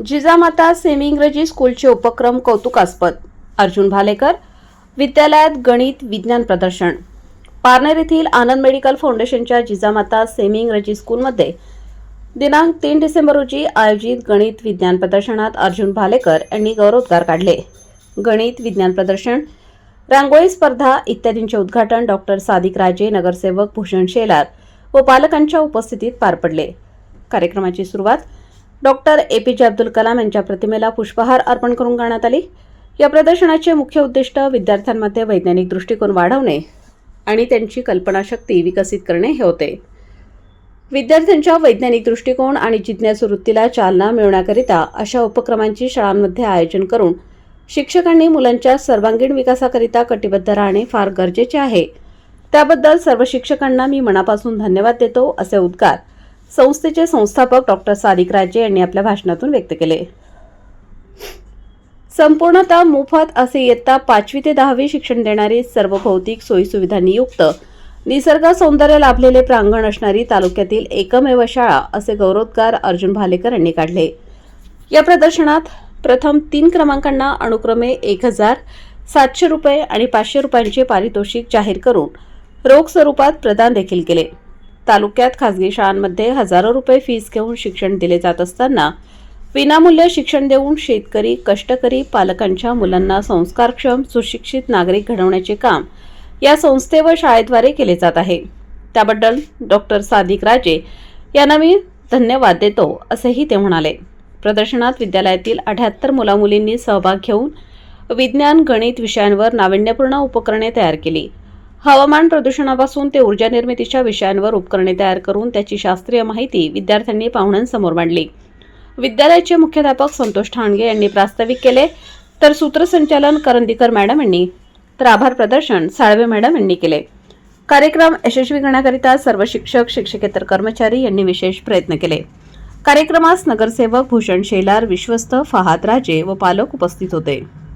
Jijamata semi इंग्रजी स्कूलचे उपक्रम कौतुकास्पद. अर्जुन भालेकर विद्यालयात गणित विज्ञान प्रदर्शन. पारनेर येथील आनंद मेडिकल फाउंडेशनच्या जिजामाता सेमी इंग्रजी स्कूलमध्ये दिनांक तीन डिसेंबर रोजी आयोजित गणित विज्ञान प्रदर्शनात अर्जुन भालेकर यांनी गौरवोद्गार काढले. गणित विज्ञान प्रदर्शन रांगोळी स्पर्धा इत्यादींचे उद्घाटन डॉक्टर सादिक राजे नगरसेवक भूषण शेलार व पालकांच्या उपस्थितीत पार पडले. कार्यक्रमाची सुरुवात डॉक्टर ए पी जे अब्दुल कलाम यांच्या प्रतिमेला पुष्पहार अर्पण करून करण्यात आली. या प्रदर्शनाचे मुख्य उद्दिष्ट विद्यार्थ्यांमध्ये वैज्ञानिक दृष्टिकोन वाढवणे आणि त्यांची कल्पनाशक्ती विकसित करणे हे होते. विद्यार्थ्यांच्या वैज्ञानिक दृष्टिकोन आणि जिज्ञासू वृत्तीला चालना मिळवण्याकरिता अशा उपक्रमांची शाळांमध्ये आयोजन करून शिक्षकांनी मुलांच्या सर्वांगीण विकासाकरिता कटिबद्ध राहणे फार गरजेचे आहे. त्याबद्दल सर्व शिक्षकांना मी मनापासून धन्यवाद देतो असे उद्गार संस्थेचे संस्थापक डॉक्टर सादिक राजे यांनी आपल्या भाषणातून व्यक्त केले. संपूर्णतः मोफत असे इयत्ता पाचवी ते दहावी शिक्षण देणारी सर्व भौतिक सोयीसुविधांनी युक्त निसर्ग सौंदर्य लाभलेले प्रांगण असणारी तालुक्यातील एकमेव शाळा असे गौरवोद्गार अर्जुन भालेकर यांनी काढले. या प्रदर्शनात प्रथम तीन क्रमांकांना अनुक्रमे एक हजार सातशे रुपये आणि पाचशे रुपयांचे पारितोषिक जाहीर करून रोख स्वरूपात प्रदान देखील केले. तालुक्यात खासगी शाळांमध्ये हजारो रुपये फीस घेऊन शिक्षण दिले जात असताना विनामूल्य शिक्षण देऊन शेतकरी कष्टकरी पालकांच्या मुलांना संस्कारक्षम सुशिक्षित नागरिक घडवण्याचे काम या संस्थे व शाळेद्वारे केले जात आहे. त्याबद्दल डॉक्टर सादिक राजे यांना मी धन्यवाद देतो असेही ते म्हणाले. प्रदर्शनात विद्यालयातील अठ्याहत्तर मुलामुलींनी सहभाग घेऊन विज्ञान गणित विषयांवर नाविन्यपूर्ण उपकरणे तयार केली. हवामान प्रदूषणापासून ते ऊर्जा निर्मितीच्या विषयांवर उपकरणे तयार करून त्याची शास्त्रीय माहिती विद्यार्थ्यांनी पाहुण्यांसमोर मांडली. विद्यालयाचे मुख्याध्यापक संतोष ठाणगे यांनी प्रास्ताविक केले. तर सूत्रसंचालन करंदीकर मॅडम यांनी तर आभार प्रदर्शन साळवे मॅडम यांनी केले. कार्यक्रम यशस्वी करण्याकरिता सर्व शिक्षक शिक्षकेतर कर्मचारी यांनी विशेष प्रयत्न केले. कार्यक्रमास नगरसेवक भूषण शेलार विश्वस्त फहाद राजे व पालक उपस्थित होते.